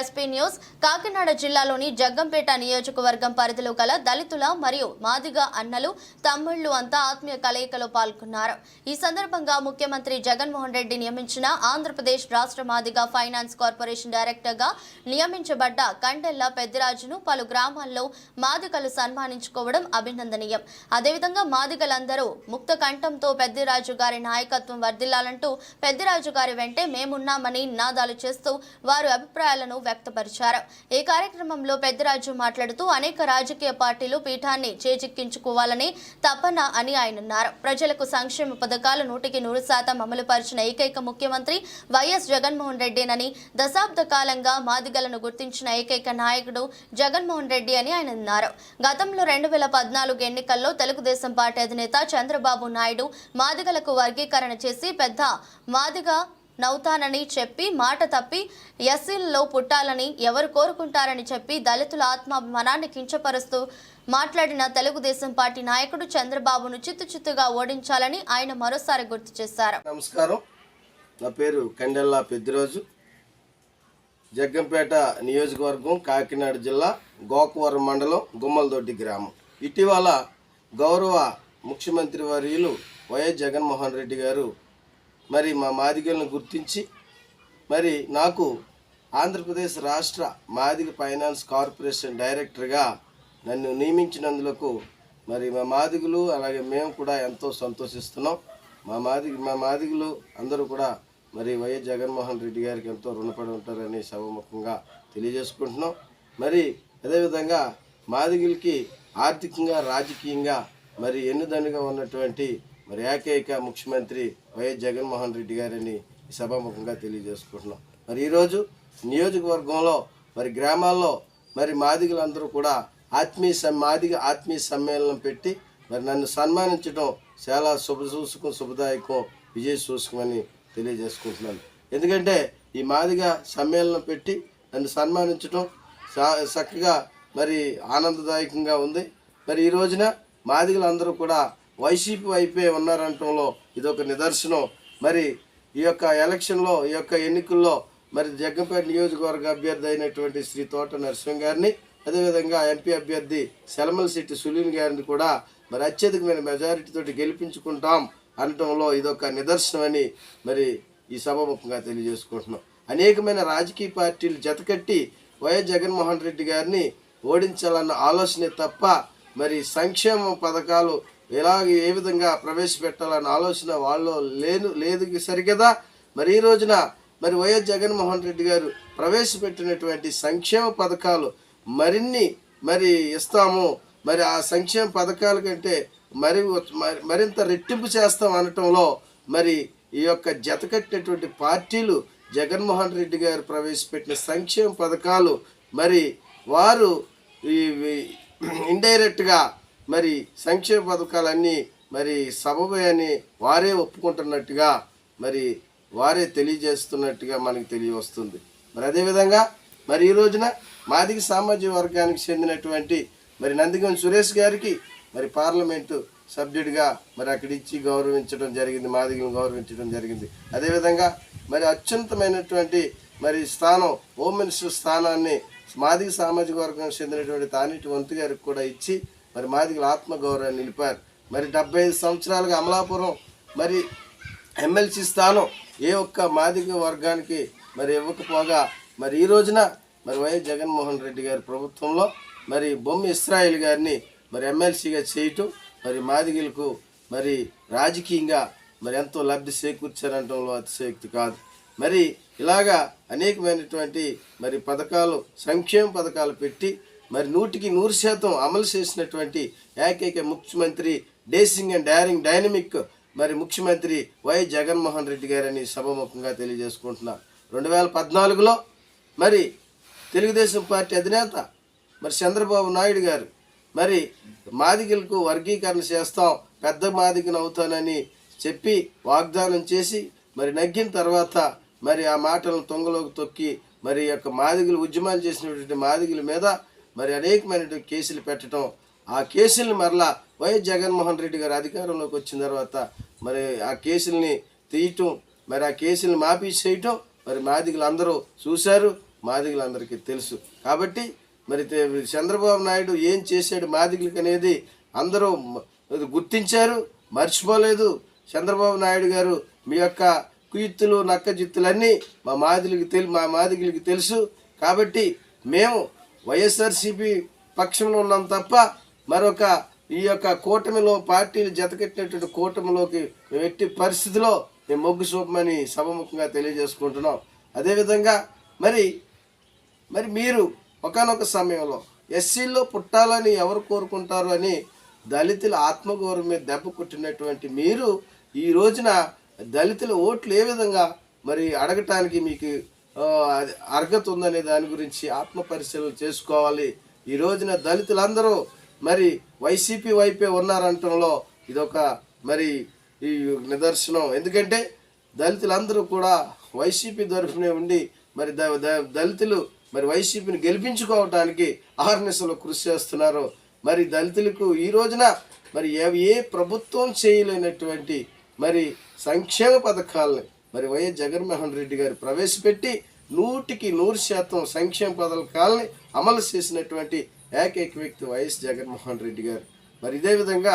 SP news Kakinada జిల్లాలోని జగ్గంపేట నియోజకవర్గం పరిధిలో గల దళితుల మరియు మాదిగ అన్నలు తమ్ముళ్ళు అంతా ఆత్మీయ కలయికలో పాల్గొన్నారు. ఈ సందర్భంగా ముఖ్యమంత్రి జగన్మోహన్ రెడ్డి నియమించిన ఆంధ్రప్రదేశ్ రాష్ట్ర మాదిగ ఫైనాన్స్ కార్పొరేషన్ డైరెక్టర్గా నియమించబడ్డ కండెల్ల పెద్దిరాజును పలు గ్రామాల్లో మాదిగలు సన్మానించుకోవడం అభినందనీయం. అదేవిధంగా మాదిగలందరూ ముక్త కంఠంతో పెద్దిరాజు గారి నాయకత్వం వర్ధిల్లాలంటూ పెద్దిరాజు గారి వెంటే మేమున్నామని నినాదాలు చేస్తూ వారు అభిప్రాయాలను వ్యక్తపరిచారు. ఈ కార్యక్రమంలో పెద్దరాజు మాట్లాడుతూ అనేక రాజకీయ పార్టీలు పీఠాన్ని చేజిక్కించుకోవాలని తపన అని ఆయన అన్నారు. ప్రజలకు సంక్షేమ పథకాలు నూటికి నూరు శాతం అమలు పరిచిన ఏకైక ముఖ్యమంత్రి వైఎస్ జగన్మోహన్ రెడ్డినని దశాబ్ద కాలంగా మాదిగలను గుర్తించిన ఏకైక నాయకుడు జగన్మోహన్ రెడ్డి అని ఆయన అన్నారు. గతంలో రెండు వేల పద్నాలుగు ఎన్నికల్లో తెలుగుదేశం పార్టీ అధినేత చంద్రబాబు నాయుడు మాదిగలకు వర్గీకరణ చేసి పెద్ద మాదిగ నవ్వుతానని చెప్పి మాట తప్పి ఎస్సీల్లో పుట్టాలని ఎవరు కోరుకుంటారని చెప్పి దళితుల ఆత్మాభిమానాన్ని కించపరుస్తూ మాట్లాడిన తెలుగుదేశం పార్టీ నాయకుడు చంద్రబాబును చిత్తు చిత్తుగా ఓడించాలని ఆయన మరోసారి గుర్తు చేశారు. నమస్కారం. నా పేరు కండెల్లా పెద్దిరోజు. జగ్గంపేట నియోజకవర్గం కాకినాడ జిల్లా గోకవరం మండలం గుమ్మలదొడ్డి గ్రామం. ఇటీవల గౌరవ ముఖ్యమంత్రి వర్యులు వైఎస్ జగన్మోహన్ రెడ్డి గారు మరి మా మాదిగలను గుర్తించి మరి నాకు ఆంధ్రప్రదేశ్ రాష్ట్ర మాదిగ ఫైనాన్స్ కార్పొరేషన్ డైరెక్టర్గా నన్ను నియమించినందులకు మరి మా మాదిగులు అలాగే మేము కూడా ఎంతో సంతోషిస్తున్నాం. మా మాది మా మాదిగులు అందరూ కూడా మరి వైఎస్ జగన్మోహన్ రెడ్డి గారికి ఎంతో రుణపడి ఉంటారని సభముఖంగా తెలియజేసుకుంటున్నాం. మరి అదేవిధంగా మాదిగులకి ఆర్థికంగా రాజకీయంగా మరి ఎన్నుదండుగా ఉన్నటువంటి మరి ఏకైక ముఖ్యమంత్రి వైఎస్ జగన్మోహన్ రెడ్డి గారని ఈ సభాముఖంగా తెలియజేసుకుంటున్నాం. మరి ఈరోజు నియోజకవర్గంలో మరి గ్రామాల్లో మరి మాదిగలందరూ కూడా ఆత్మీయ సమ్- మాదిగ ఆత్మీయ సమ్మేళనం పెట్టి మరి నన్ను సన్మానించడం చాలా శుభ సూచకం శుభదాయకం విజయ సూచకమని తెలియజేసుకుంటున్నాను. ఎందుకంటే ఈ మాదిగ సమ్మేళనం పెట్టి నన్ను సన్మానించడం చక్కగా మరి ఆనందదాయకంగా ఉంది. మరి ఈ రోజున మాదిగలందరూ కూడా వైసీపీ వైపే ఉన్నారంటంలో ఇదొక నిదర్శనం. మరి ఈ యొక్క ఎలక్షన్లో ఈ యొక్క ఎన్నికల్లో మరి జగ్గంపేట నియోజకవర్గ అభ్యర్థి అయినటువంటి శ్రీ తోట నరసింహ గారిని అదేవిధంగా ఎంపీ అభ్యర్థి సెలమల సిట్టి సులీన్ గారిని కూడా మరి అత్యధికమైన మెజారిటీతో గెలిపించుకుంటాం అనటంలో ఇదొక నిదర్శనమని మరి ఈ సభాముఖంగా తెలియజేసుకుంటున్నాం. అనేకమైన రాజకీయ పార్టీలు జతకట్టి వైఎస్ జగన్మోహన్ రెడ్డి గారిని ఓడించాలన్న ఆలోచనే తప్ప మరి సంక్షేమ పథకాలు ఎలాగ ఏ విధంగా ప్రవేశపెట్టాలన్న ఆలోచన వాళ్ళు లేను లేదు సరిగదా మరి ఈ రోజున మరి వైఎస్ జగన్మోహన్ రెడ్డి గారు ప్రవేశపెట్టినటువంటి సంక్షేమ పథకాలు మరిన్ని మరి ఇస్తాము. మరి ఆ సంక్షేమ పథకాల కంటే మరి మరి- మరింత రెట్టింపు చేస్తాం అనటంలో మరి ఈ యొక్క జతకట్టినటువంటి పార్టీలు జగన్మోహన్ రెడ్డి గారు ప్రవేశపెట్టిన సంక్షేమ పథకాలు మరి వారు ఇండైరెక్ట్గా మరి సంక్షేమ పథకాలన్నీ మరి సబబే అని వారే ఒప్పుకుంటున్నట్టుగా మరి వారే తెలియజేస్తున్నట్టుగా మనకి తెలియవస్తుంది. మరి అదేవిధంగా మరి ఈ రోజున మాదిగ సామాజిక వర్గానికి చెందినటువంటి మరి నందిగం సురేష్ గారికి మరి పార్లమెంటు సభ్యుడిగా మరి అక్కడ ఇచ్చి గౌరవించడం జరిగింది మాదిగను గౌరవించడం జరిగింది. అదేవిధంగా మరి అత్యున్నతమైనటువంటి మరి స్థానం హోమ్ మినిస్టర్ స్థానాన్ని మాదిగ సామాజిక వర్గానికి చెందినటువంటి తానేటి వంతు గారికి కూడా ఇచ్చి మరి మాదిగల ఆత్మగౌరవాన్ని నిలిపారు. మరి డెబ్బై ఐదు సంవత్సరాలుగా అమలాపురం మరి ఎమ్మెల్సీ స్థానం ఏ ఒక్క మాదిగ వర్గానికి మరి ఇవ్వకపోగా మరి ఈ రోజున మరి వైఎస్ జగన్మోహన్ రెడ్డి గారి ప్రభుత్వంలో మరి బొమ్మ ఇస్రాయిల్ గారిని మరి ఎమ్మెల్సీగా చేయటం మరి మాదిగలకు మరి రాజకీయంగా మరి ఎంతో లబ్ధి చేకూర్చారంటంలో అతిశయోక్తి కాదు. మరి ఇలాగా అనేకమైనటువంటి మరి పథకాలు సంక్షేమ పథకాలు పెట్టి మరి నూటికి నూరు శాతం అమలు చేసినటువంటి ఏకైక ముఖ్యమంత్రి డేసింగ్ అండ్ డైరింగ్ డైనమిక్ మరి ముఖ్యమంత్రి వై జగన్మోహన్ రెడ్డి గారని సభముఖంగా తెలియజేసుకుంటున్నారు రెండు వేల పద్నాలుగులో మరి తెలుగుదేశం పార్టీ అధినేత మరి చంద్రబాబు నాయుడు గారు మరి మాదిగలకు వర్గీకరణ చేస్తాం పెద్ద మాదిగను అవుతానని చెప్పి వాగ్దానం చేసి మరి నగ్గిన తర్వాత మరి ఆ మాటలను తొంగలోకి తొక్కి మరి యొక్క మాదిగలు ఉద్యమాలు చేసినటువంటి మాదిగల మీద మరి అనేకమైన కేసులు పెట్టడం ఆ కేసుల్ని మరలా వైఎస్ జగన్మోహన్ రెడ్డి గారు అధికారంలోకి వచ్చిన తర్వాత మరి ఆ కేసుల్ని తీయటం మరి ఆ కేసుల్ని మాఫీ చేయటం మరి మాదిగులు అందరూ చూశారు మాదిగులందరికీ తెలుసు. కాబట్టి మరి చంద్రబాబు నాయుడు ఏం చేశాడు మాదిగులకి అనేది అందరూ గుర్తించారు మర్చిపోలేదు. చంద్రబాబు నాయుడు గారు మీ యొక్క కుయుత్తులు నక్కజిత్తులన్నీ మా మాదిలికి తెలు మా మాదిగులకి తెలుసు. కాబట్టి మేము వైఎస్ఆర్సీపీ పక్షంలో ఉన్నాం తప్ప మరొక ఈ యొక్క కూటమిలో పార్టీలు జతకట్టినటువంటి కూటమిలోకి మేము ఎట్టి పరిస్థితిలో మేము మొగ్గు చూపమని సభముఖంగా తెలియజేసుకుంటున్నాం. అదేవిధంగా మరి మరి మీరు ఒకానొక సమయంలో ఎస్సీల్లో పుట్టాలని ఎవరు కోరుకుంటారు అని దళితుల ఆత్మగౌరవం మీద దెబ్బ కొట్టినటువంటి మీరు ఈ రోజున దళితుల ఓట్లు ఏ విధంగా మరి అడగటానికి మీకు అర్హత ఉందనే దాని గురించి ఆత్మ పరిశీలన చేసుకోవాలి. ఈ రోజున దళితులందరూ మరి వైసీపీ వైపే ఉన్నారంటంలో ఇదొక మరి ఈ నిదర్శనం. ఎందుకంటే దళితులందరూ కూడా వైసీపీ తరఫునే ఉండి మరి ద- దళితులు మరి వైసీపీని గెలిపించుకోవటానికి ఆహర్నిశలు కృషి చేస్తున్నారు. మరి దళితులకు ఈ రోజున మరి ఏ ప్రభుత్వం చేయలేనటువంటి మరి సంక్షేమ పథకాలని మరి వైఎస్ జగన్మోహన్ రెడ్డి గారు ప్రవేశపెట్టి నూటికి నూరు శాతం సంక్షేమ పథకాలని అమలు చేసినటువంటి ఏకైక వ్యక్తి వైఎస్ జగన్మోహన్ రెడ్డి గారు. మరి ఇదే విధంగా